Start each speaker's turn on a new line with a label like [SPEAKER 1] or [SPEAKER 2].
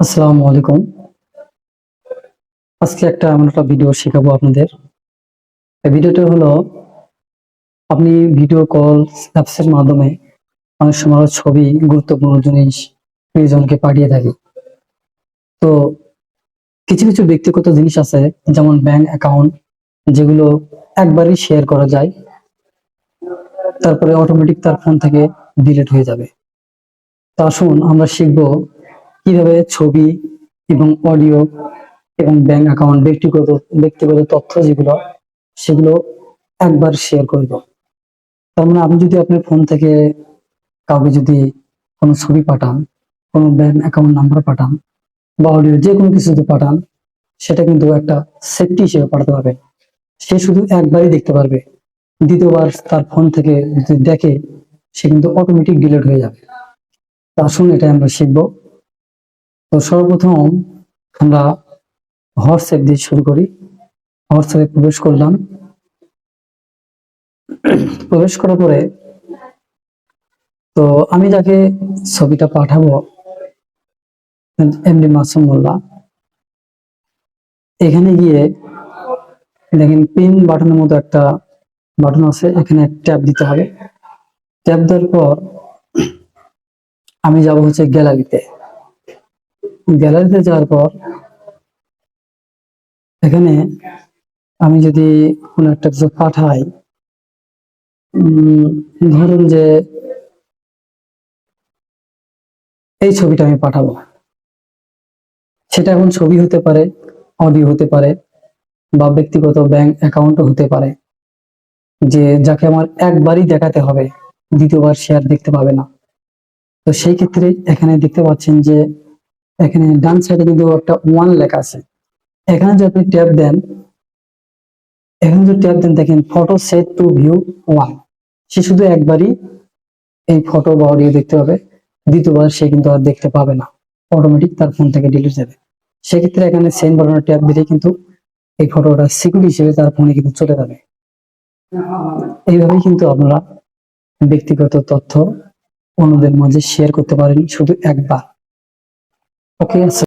[SPEAKER 1] আসসালামু আলাইকুম। আজকে একটা এমন একটা ভিডিও শেখাবো আপনাদের। এই ভিডিওটা হলো, আপনি ভিডিও কল অ্যাপসের মাধ্যমে অনেক সময় ছবি, গুরুত্বপূর্ণ জিনিস, প্রিয়জনকে পাঠিয়ে থাকি। তো কিছু কিছু ব্যক্তিগত জিনিস আছে, যেমন ব্যাংক অ্যাকাউন্ট যেগুলো একবারই শেয়ার করা যায়। তারপরে অটোমেটিক তার ফোন থেকে ডিলিট হয়ে যাবে। তো আসুন, আমরা শিখব কীভাবে ছবি এবং অডিও এবং ব্যাংক অ্যাকাউন্ট ব্যক্তিগত ব্যক্তিগত তথ্য যেগুলো, সেগুলো একবার শেয়ার করব তার মানে আপনি যদি আপনার ফোন থেকে কাউকে যদি কোনো ছবি পাঠান, কোনো ব্যাংক অ্যাকাউন্ট নাম্বার পাঠান বা অডিও যে কোনো কিছু যদি পাঠান, সেটা কিন্তু একটা সেফটি হিসেবে পাঠাতে পারবে। সে শুধু একবারই দেখতে পারবে। দ্বিতীয়বার তার ফোন থেকে যদি দেখে, সে কিন্তু অটোমেটিক ডিলিট হয়ে যাবে। তো আসুন এটা আমরা শিখব। তো সর্বপ্রথম আমরা হোয়াটসঅ্যাপ দিয়ে শুরু করি। হোয়াটসঅ্যাপে প্রবেশ করলাম। প্রবেশ করার পরে তো আমি যাকে ছবিটা পাঠাবো, এমডি মাসুম মোল্লা, এখানে গিয়ে দেখেন পিন বাটনের মতো একটা বাটন আছে, এখানে ট্যাপ দিতে হবে। ট্যাপ দেওয়ার পর আমি যাব হচ্ছে গ্যালারিতে গ্যালারিতে যাওয়ার পর এখানে আমি যদি কোনো একটা কিছু পাঠাই ধরুন যে এই ছবিটা আমি পাঠাবো। সেটা এখন ছবি হতে পারে অডিও হতে পারে, বা ব্যক্তিগত ব্যাংক অ্যাকাউন্টও হতে পারে, যে যাকে আমার একবারই দেখাতে হবে, দ্বিতীয়বার শেয়ার দেখতে পাবে না। তো সেই ক্ষেত্রে এখানে দেখতে পাচ্ছেন যে এখানে ডান সাইডে কিন্তু একটা ওয়ান লেখা আছে, এখানে যদি আপনি ট্যাপ দেন, এখানে যদি ট্যাপ দেন, দেখেন photo set to view once শুধু একবারই এই ফটো বা অডিও দেখতে পাবে, দ্বিতীয়বার সে কিন্তু আর দেখতে পাবে না। অটোমেটিক তার ফোন থেকে ডিলিট যাবে। সেক্ষেত্রে এখানে সেন্ড বাটনের ট্যাপ দিলে কিন্তু এই ফটোটা সিকিউরিটি হিসেবে তার ফোনে কিন্তু চলে যাবে। এইভাবেই কিন্তু আপনারা ব্যক্তিগত তথ্য অন্যদের মাঝে শেয়ার করতে পারেন শুধু একবার। Okay.